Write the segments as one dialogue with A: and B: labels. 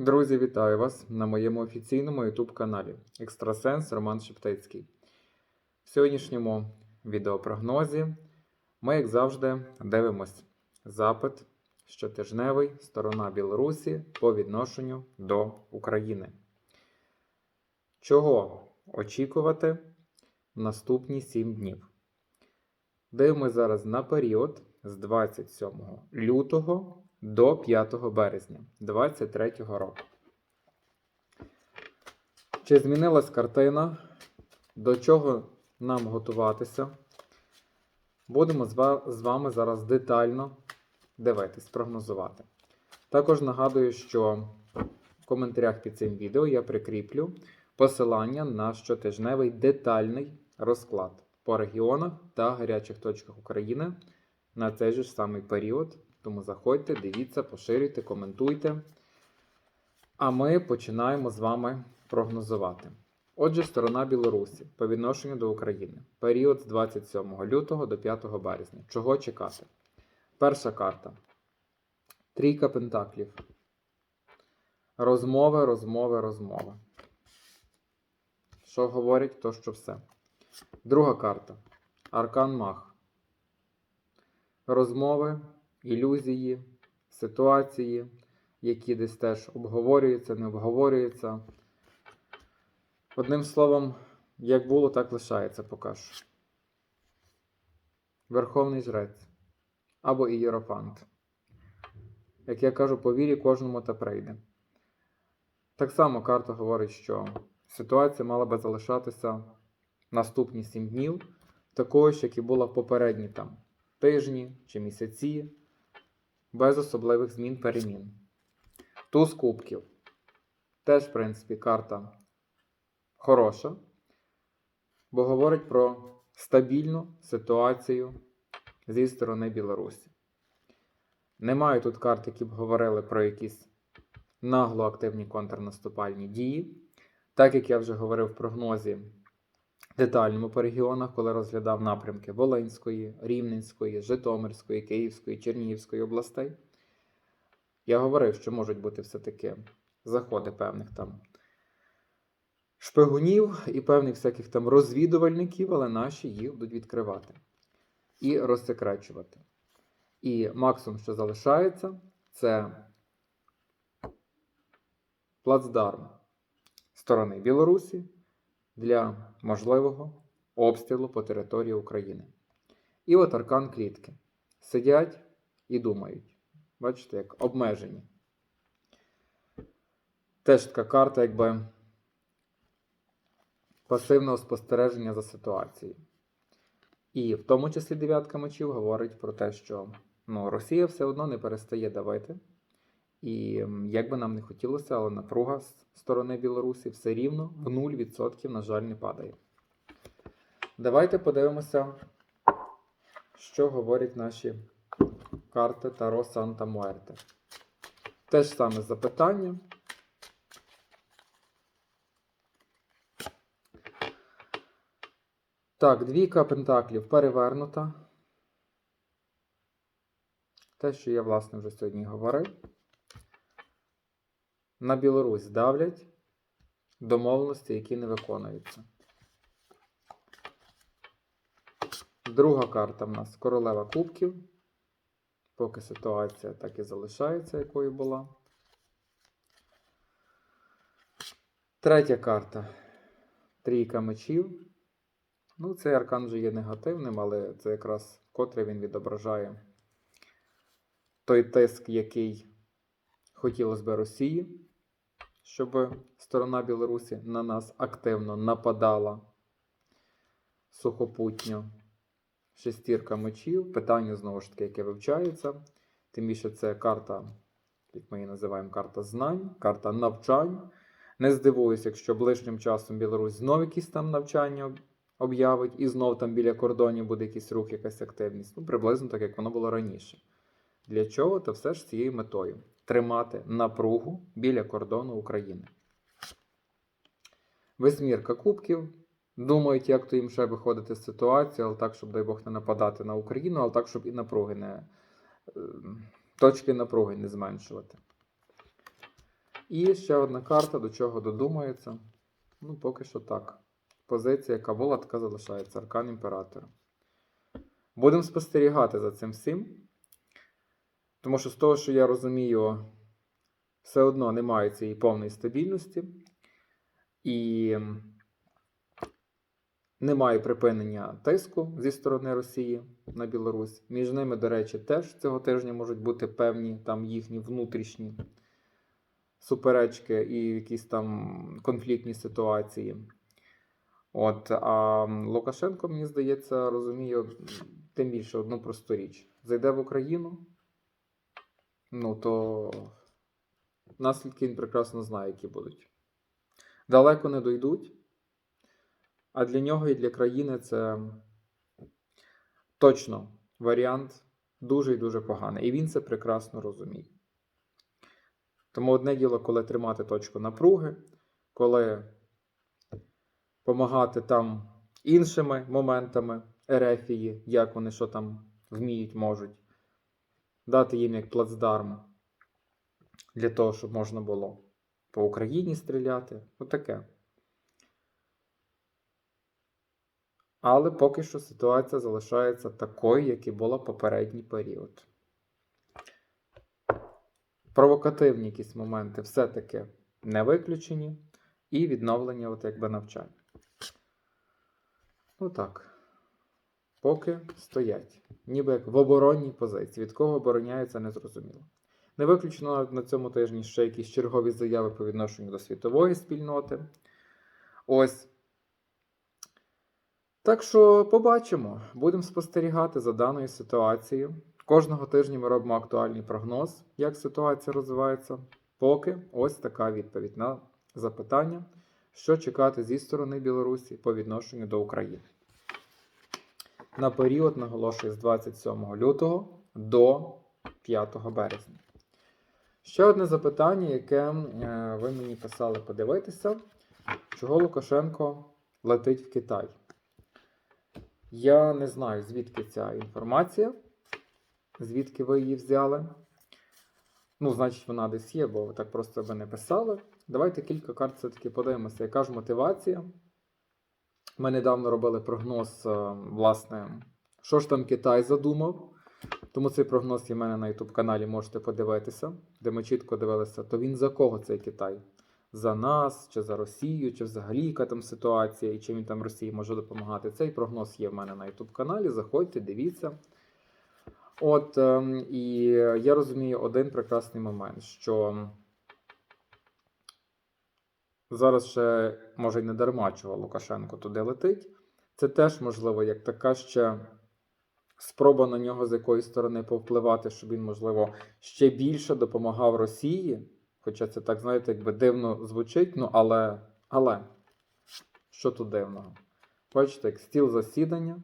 A: Друзі, вітаю вас на моєму офіційному YouTube каналі Екстрасенс Роман Шептицький. В сьогоднішньому відеопрогнозі ми, як завжди, дивимось запит щотижневий сторона Білорусі по відношенню до України. Чого очікувати в наступні 7 днів? Дивимось зараз на період з 27 лютого до 5 березня 2023 року. Чи змінилась картина? До чого нам готуватися? Будемо з вами зараз детально дивитись, прогнозувати. Також нагадую, що в коментарях під цим відео я прикріплю посилання на щотижневий детальний розклад по регіонах та гарячих точках України на цей же ж самий період. Тому заходьте, дивіться, поширюйте, коментуйте. А ми починаємо з вами прогнозувати. Отже, сторона Білорусі по відношенню до України. Період з 27 лютого до 5 березня. Чого чекати? Перша карта. Трійка пентаклів. Розмови, розмови, розмови. Що говорять, то що все. Друга карта. Аркан Мах. Розмови, ілюзії, ситуації, які десь теж обговорюються, не обговорюються. Одним словом, як було, так лишається поки що. Верховний жрець або ієрофант. Як я кажу, по вірі кожному та прийде. Так само карта говорить, що ситуація мала би залишатися наступні 7 днів, такою ж, як і була в попередні там тижні чи місяці, без особливих змін перемін. Туз кубків. Теж, в принципі, карта хороша, бо говорить про стабільну ситуацію зі сторони Білорусі. Немає тут карт, які б говорили про якісь нагло активні контрнаступальні дії. Так як я вже говорив в прогнозі детальному по регіонах, коли розглядав напрямки Волинської, Рівненської, Житомирської, Київської, Чернігівської областей, я говорив, що можуть бути все-таки заходи певних там шпигунів і певних всяких там розвідувальників, але наші їх будуть відкривати і розсекречувати. І максимум, що залишається, це плацдарм сторони Білорусі для можливого обстрілу по території України. І от аркан клітки. Сидять і думають. Бачите, як обмежені. Теж така карта, якби пасивного спостереження за ситуацією. І в тому числі дев'ятка мечів говорить про те, що ну, Росія все одно не перестає давити. І як би нам не хотілося, але напруга з сторони Білорусі все рівно в 0%, на жаль, не падає. Давайте подивимося, що говорять наші карти Таро Санта Муерте. Те ж саме запитання. Так, двійка пентаклів перевернута. Те, що я, власне, вже сьогодні говорив. На Білорусь давлять домовленості, які не виконуються. Друга карта в нас королева кубків. Поки ситуація так і залишається, якою була. Третя карта трійка мечів. Ну, цей аркан вже є негативним, але це якраз котре він відображає той тиск, який хотілося б Росії, щоб сторона Білорусі на нас активно нападала сухопутньо. Шестірка мечів. Питання знову ж таки, яке вивчається. Тим більше це карта, як ми її називаємо, карта знань, карта навчань. Не здивуюся, якщо ближнім часом Білорусь знов якісь там навчання об'явить, і знов там біля кордонів буде якийсь рух, якась активність. Ну, приблизно так, як воно було раніше. Для чого? Та все ж з цією метою тримати напругу біля кордону України. Восьмірка кубків. Думають, як то їм ще виходити з ситуації, але так, щоб, дай Бог, не нападати на Україну, але так, щоб і напруги не. е, точки напруги не зменшувати. І ще одна карта, до чого додумається. Ну, поки що так. Позиція, яка була, така залишається. Аркан імператора. Будемо спостерігати за цим всім. Тому що з того, що я розумію, все одно немає цієї повної стабільності. І немає припинення тиску зі сторони Росії на Білорусь. Між ними, до речі, теж цього тижня можуть бути певні там їхні внутрішні суперечки і якісь там конфліктні ситуації. От, а Лукашенко, мені здається, розуміє тим більше одну просту річ. Зайде в Україну, ну то наслідки він прекрасно знає, які будуть. Далеко не дойдуть. А для нього і для країни це точно варіант дуже і дуже поганий. І він це прекрасно розуміє. Тому одне діло, коли тримати точку напруги, коли допомагати там іншими моментами ерефії, як вони що там вміють, можуть, дати їм як плацдарм для того, щоб можна було по Україні стріляти. Отаке. Але поки що ситуація залишається такою, як і була попередній період. Провокативні якісь моменти все-таки не виключені, і відновлення от якби навчання. Ну так. Поки стоять. Ніби як в оборонній позиції. Від кого обороняються, не зрозуміло. Не виключено на цьому тижні ще якісь чергові заяви по відношенню до світової спільноти. Ось. Так що побачимо, будемо спостерігати за даною ситуацією. Кожного тижня ми робимо актуальний прогноз, як ситуація розвивається. Поки ось така відповідь на запитання, що чекати зі сторони Білорусі по відношенню до України. На період наголошую з 27 лютого до 5 березня. Ще одне запитання, яке е, ви мені писали подивитися, чого Лукашенко летить в Китай. Я не знаю, звідки ця інформація, звідки ви її взяли. Ну, значить, вона десь є, бо так просто ви не писали. Давайте кілька карт все-таки подивимося, яка ж мотивація. Ми недавно робили прогноз, е, власне, що ж там Китай задумав. Тому цей прогноз є в мене на YouTube каналі, можете подивитися, де ми чітко дивилися, то він за кого цей Китай? За нас, чи за Росію, чи взагалі яка там ситуація, і чим він там Росії може допомагати. Цей прогноз є в мене на YouTube каналі. Заходьте, дивіться. От, ем, і я розумію один прекрасний момент, що зараз ще, може, й не дарма, чого Лукашенко туди летить. Це теж, можливо, як така ще спроба на нього з якоїсь сторони повпливати, щоб він, можливо, ще більше допомагав Росії. Хоча це так, знаєте, якби дивно звучить, ну але. Але що тут дивного? Бачите, як стіл засідання,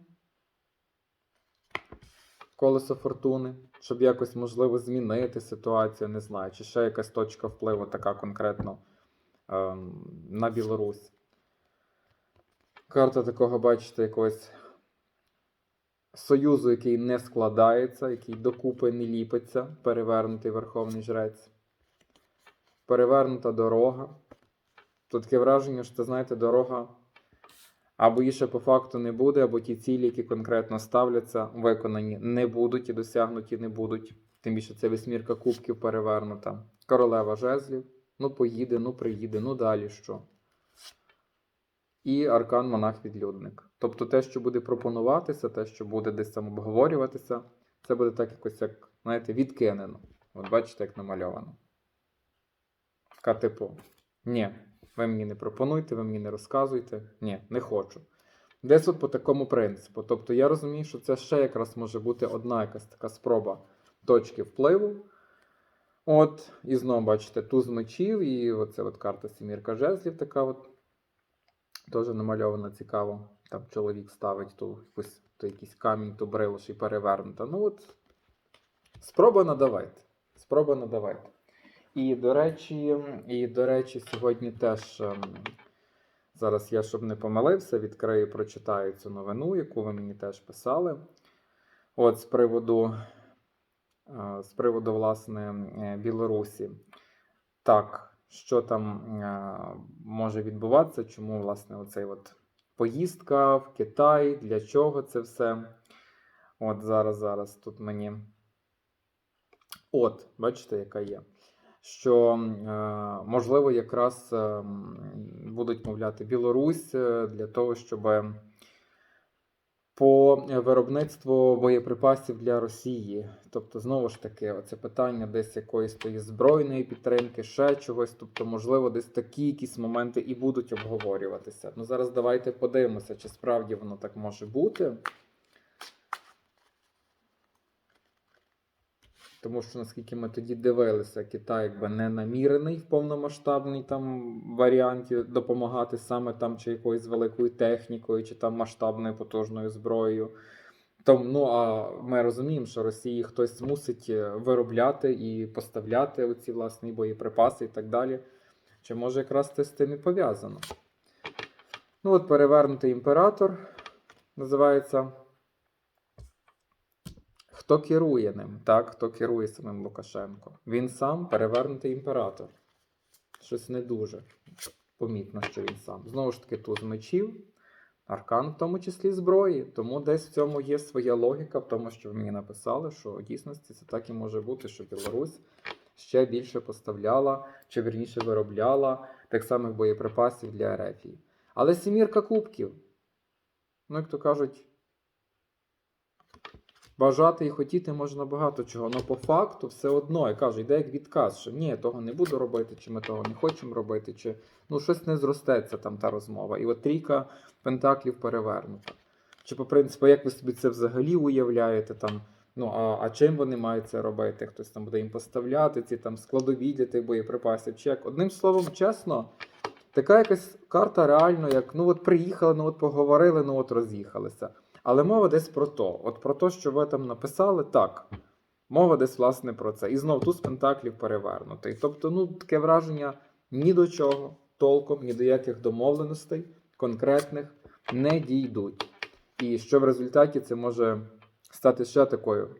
A: колесо фортуни, щоб якось можливо змінити ситуацію, не знаю, чи ще якась точка впливу така конкретно на Білорусь. Карта такого, бачите, якогось союзу, який не складається, який докупи не ліпиться, перевернутий Верховний Жрець. Перевернута дорога. Тут таке враження, що знаєте, дорога або її ще по факту не буде, або ті цілі, які конкретно ставляться, виконані не будуть і досягнуті не будуть. Тим більше це вісьмірка кубків перевернута. Королева жезлів. Ну, поїде, ну приїде, ну далі що. І аркан монах-відлюдник. Тобто те, що буде пропонуватися, те, що буде десь там обговорюватися, це буде так якось, як, знаєте, відкинено. От бачите, як намальовано. Така типу, ні, ви мені не пропонуйте, ви мені не розказуйте. Ні, не хочу. Десь от по такому принципу. Тобто я розумію, що це ще якраз може бути одна якась така спроба точки впливу. От, і знову бачите, туз мечів, і оце от карта Сімірка жезлів, така от. Теж намальована цікаво. Там чоловік ставить ту якусь то якийсь камінь, ту брилош і перевернута. Ну от, спроба надавайте. Спроба надавайте. І, до речі, і, до речі, сьогодні теж ем, зараз я, щоб не помилився, відкрию, прочитаю цю новину, яку ви мені теж писали. От з приводу, з приводу, власне, е, Білорусі. Так, що там е, може відбуватися, чому, власне, оцей от поїздка в Китай, для чого це все. От зараз, зараз тут мені. От, бачите, яка є. Що, е, можливо, якраз е, будуть мовляти Білорусь е, для того, щоб по виробництву боєприпасів для Росії. Тобто, знову ж таки, оце питання десь якоїсь тої збройної підтримки, ще чогось. Тобто, можливо, десь такі якісь моменти і будуть обговорюватися. Ну зараз давайте подивимося, чи справді воно так може бути. Тому що наскільки ми тоді дивилися, Китай якби не намірений в повномасштабній там варіанті допомагати саме там чи якоюсь великою технікою, чи там масштабною потужною зброєю. Тому, ну а ми розуміємо, що Росії хтось мусить е, виробляти і поставляти оці власні боєприпаси і так далі. Чи може якраз це з тим і пов'язано? Ну, от перевернутий імператор називається. Хто керує ним? Так, хто керує самим Лукашенко? Він сам перевернутий імператор. Щось не дуже помітно, що він сам. Знову ж таки, туз мечів, аркан, в тому числі зброї. Тому десь в цьому є своя логіка, в тому, що ви мені написали, що в дійсності це так і може бути, що Білорусь ще більше поставляла, чи вірніше виробляла тих самих боєприпасів для Ерефії. Але сімірка кубків. Ну, як то кажуть, Бажати і хотіти можна багато чого, але по факту все одно, я кажу, йде як відказ, що ні, я того не буду робити, чи ми того не хочемо робити, чи ну щось не зростеться там та розмова. І от трійка пентаклів перевернута. Чи по принципу, як ви собі це взагалі уявляєте там? Ну а, а чим вони мають це робити? Хтось там буде їм поставляти ці там складові для тих боєприпасів. Чи як? Одним словом, чесно, така якась карта реально, як ну от приїхали, ну от поговорили, ну от роз'їхалися. Але мова десь про то. От про те, що ви там написали, так. Мова десь, власне, про це. І знов туз пентаклів перевернутий. Тобто, ну, таке враження ні до чого, толком, ні до яких домовленостей конкретних не дійдуть. І що в результаті це може стати ще такою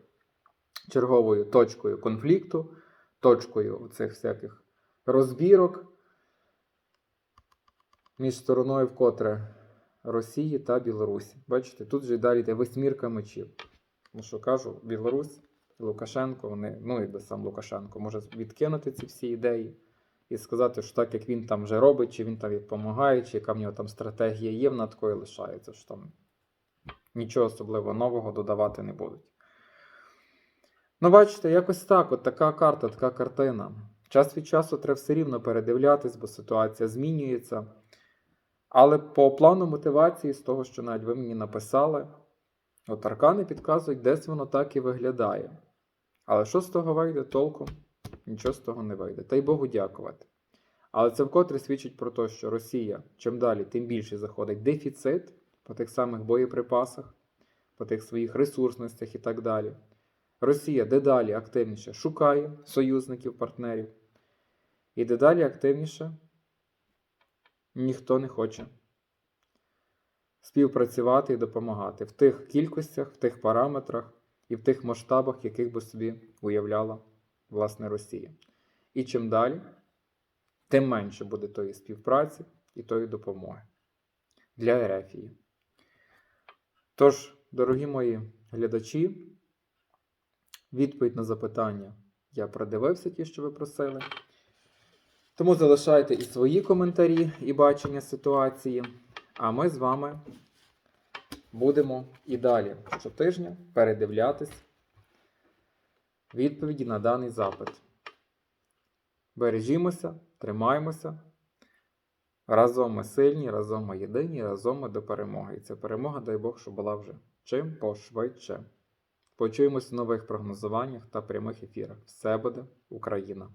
A: черговою точкою конфлікту, точкою цих всяких розбірок між стороною, вкотре Росії та Білорусі. Бачите, тут же далі йде восьмірка мечів. Тому що кажу, Білорусь, Лукашенко, вони, ну якби сам Лукашенко, може відкинути ці всі ідеї і сказати, що так як він там вже робить, чи він там допомагає, чи яка в нього там стратегія є, вона такою лишається, що там нічого особливо нового додавати не будуть. Ну, бачите, якось так, от така карта, така картина. Час від часу треба все рівно передивлятись, бо ситуація змінюється. Але по плану мотивації, з того, що навіть ви мені написали, от аркани підказують, десь воно так і виглядає. Але що з того вийде толком? Нічого з того не вийде. Та й Богу дякувати. Але це вкотре свідчить про те, що Росія чим далі, тим більше заходить дефіцит по тих самих боєприпасах, по тих своїх ресурсностях і так далі. Росія дедалі активніше шукає союзників, партнерів, і дедалі активніше ніхто не хоче співпрацювати і допомагати в тих кількостях, в тих параметрах і в тих масштабах, яких би собі уявляла власне Росія. І чим далі, тим менше буде тої співпраці і тої допомоги для Ерефії. Тож, дорогі мої глядачі, відповідь на запитання я продивився ті, що ви просили. Тому залишайте і свої коментарі і бачення ситуації. А ми з вами будемо і далі щотижня передивлятись відповіді на даний запит. Бережімося, тримаймося. Разом ми сильні, разом ми єдині, разом ми до перемоги. І ця перемога, дай Бог, що була вже чим пошвидше. Почуємось в нових прогнозуваннях та прямих ефірах. Все буде Україна!